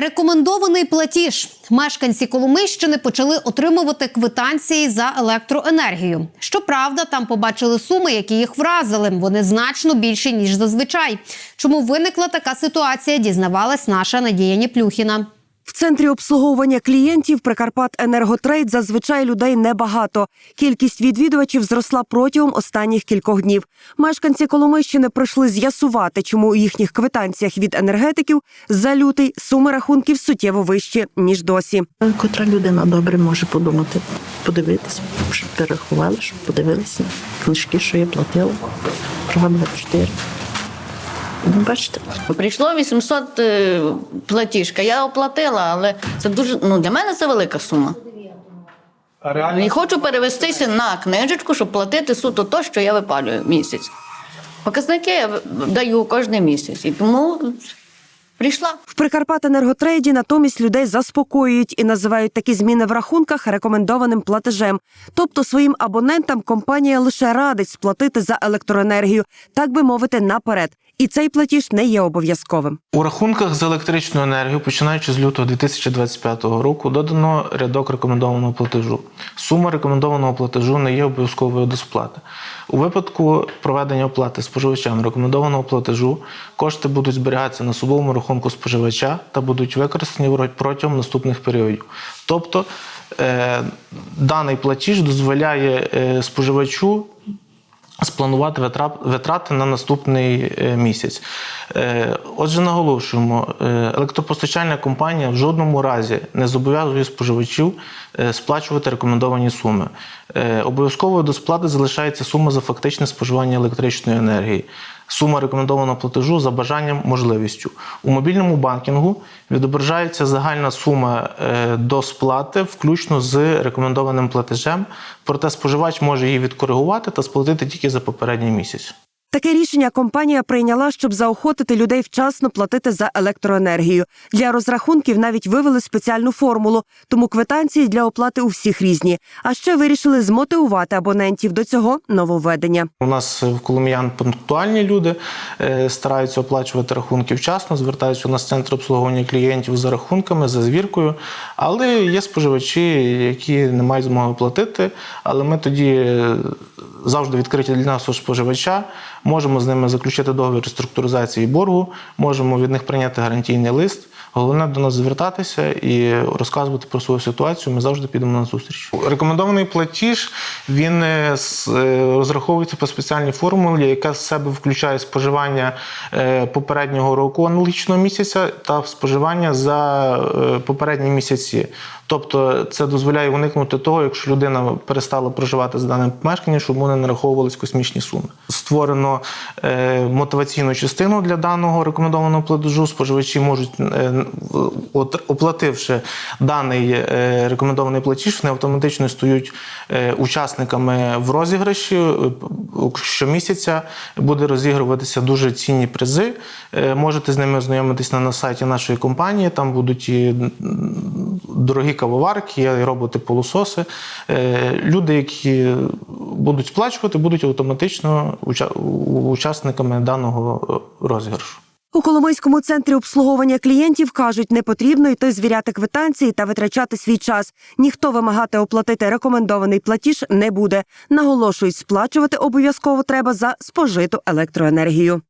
Рекомендований платіж. Мешканці Коломийщини почали отримувати квитанції за електроенергію. Щоправда, там побачили суми, які їх вразили. Вони значно більші ніж зазвичай. Чому виникла така ситуація? Дізнавалась наша Надія Ніплюхіна. В центрі обслуговування клієнтів Прикарпат Енерготрейд зазвичай людей небагато. Кількість відвідувачів зросла протягом останніх кількох днів. Мешканці Коломийщини прийшли з'ясувати, чому у їхніх квитанціях від енергетиків за лютий суми рахунків суттєво вищі ніж досі. Котра людина добре може подумати, подивитися, щоб перерахували, щоб подивилися книжки, що я платила. Права 24. Ну, бачите, Прийшло 800 е, платіжка. Я оплатила, але це дуже ну для мене це велика сума. І хочу перевестися на книжечку, щоб платити суто то, що я випалюю місяць. Показники я даю кожен місяць. І тому прийшла. В Прикарпат Енерготрейді натомість людей заспокоюють і називають такі зміни в рахунках рекомендованим платежем. Тобто своїм абонентам компанія лише радить сплатити за електроенергію, так би мовити, наперед. І цей платіж не є обов'язковим. У рахунках за електричну енергію, починаючи з лютого 2025 року, додано рядок рекомендованого платежу. Сума рекомендованого платежу не є обов'язковою до сплати. У випадку проведення оплати споживачам рекомендованого платежу кошти будуть зберігатися на особовому рахунку споживача та будуть використані протягом наступних періодів. Тобто е, даний платіж дозволяє е, споживачу спланувати витрати на наступний е, місяць. Отже, наголошуємо, електропостачальна компанія в жодному разі не зобов'язує споживачів сплачувати рекомендовані суми. Обов'язковою до сплати залишається сума за фактичне споживання електричної енергії. Сума рекомендованого платежу за бажанням можливістю. У мобільному банкінгу відображається загальна сума е, до сплати, включно з рекомендованим платежем, проте споживач може її відкоригувати та сплатити тільки за попередній місяць. Таке рішення компанія прийняла, щоб заохотити людей вчасно платити за електроенергію. Для розрахунків навіть вивели спеціальну формулу, тому квитанції для оплати у всіх різні. А ще вирішили змотивувати абонентів до цього нововведення. У нас в Коломиян пунктуальні люди е, стараються оплачувати рахунки вчасно, звертаються у нас центр обслуговування клієнтів за рахунками, за звіркою. Але є споживачі, які не мають змоги платити. Але ми тоді е, завжди відкриті для нашого споживача. Можемо з ними заключити договір реструктуризації боргу, можемо від них прийняти гарантійний лист. Головне до нас звертатися і розказувати про свою ситуацію. Ми завжди підемо на зустріч. Рекомендований платіж він е, е, розраховується по спеціальній формулі, яка в себе включає споживання е, попереднього року аналогічного місяця та споживання за попередні місяці. Тобто це дозволяє уникнути того, якщо людина перестала проживати з даним помешканням, щоб вони нараховувались космічні суми. Створено е, мотиваційну частину для даного рекомендованого платежу. Споживачі можуть, е, оплативши даний е, рекомендований платіж, вони автоматично стають е, учасниками в розіграші. Е, Щомісяця буде розігруватися дуже цінні призи. Е, Можете з ними ознайомитись на, на сайті нашої компанії. Там будуть і дорогі кавоварки, і роботи-полососи. Е, Люди, які будуть сплачувати, будуть автоматично учасниками даного е, розіграшу. У Коломийському центрі обслуговування клієнтів кажуть, не потрібно йти звіряти квитанції та витрачати свій час. Ніхто вимагати оплатити рекомендований платіж не буде. Наголошують, сплачувати обов'язково треба за спожиту електроенергію.